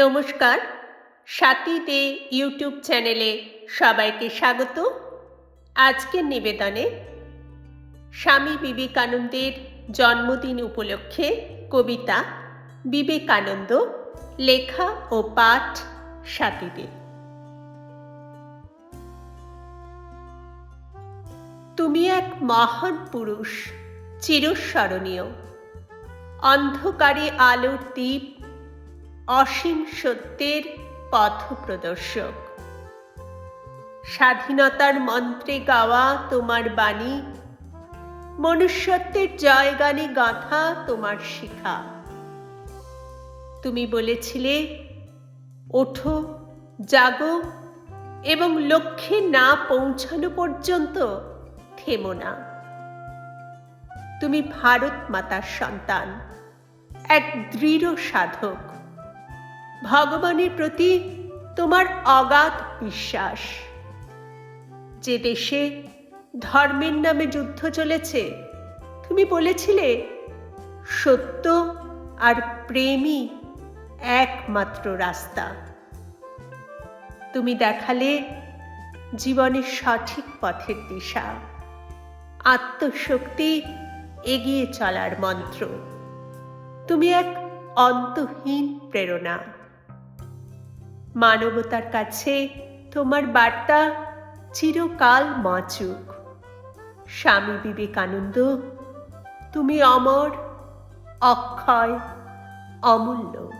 নমস্কার সাথীতে ইউটিউব চ্যানেলে সবাইকে স্বাগত। আজকের নিবেদনে স্বামী বিবেকানন্দের জন্মদিন উপলক্ষে কবিতা বিবেকানন্দ, লেখা ও পাঠ সাথীতে তুমি এক মহান পুরুষ, চিরস্মরণীয়। অন্ধকারে আলোর দ্বীপ অসীম সত্যের পথপ্রদর্শক স্বাধীনতার মন্ত্রে গাওয়া তোমার বাণী, মনুষ্যত্বের জয়গানে গাঁথা তোমার শিখা। তুমি বলেছিলে, ওঠো, জাগো এবং লক্ষ্যে না পৌঁছানো পর্যন্ত থেমো না। তুমি ভারত মাতার সন্তান, এক দৃঢ় সাধক। ভগবানের প্রতি তোমার অগাধ বিশ্বাস। যে দেশে ধর্মের নামে যুদ্ধ চলেছে, তুমি বলেছিলে, সত্য আর প্রেমই একমাত্র রাস্তা। তুমি দেখালে জীবনের সঠিক পথের দিশা। আত্মশক্তি এগিয়ে চলার মন্ত্র। তুমি এক অন্তহীন প্রেরণা। মানবতার কাছে তোমার বার্তা চিরকাল মাচুক। স্বামী বিবেকানন্দ তুমি অমর অক্ষয় অমূল্য।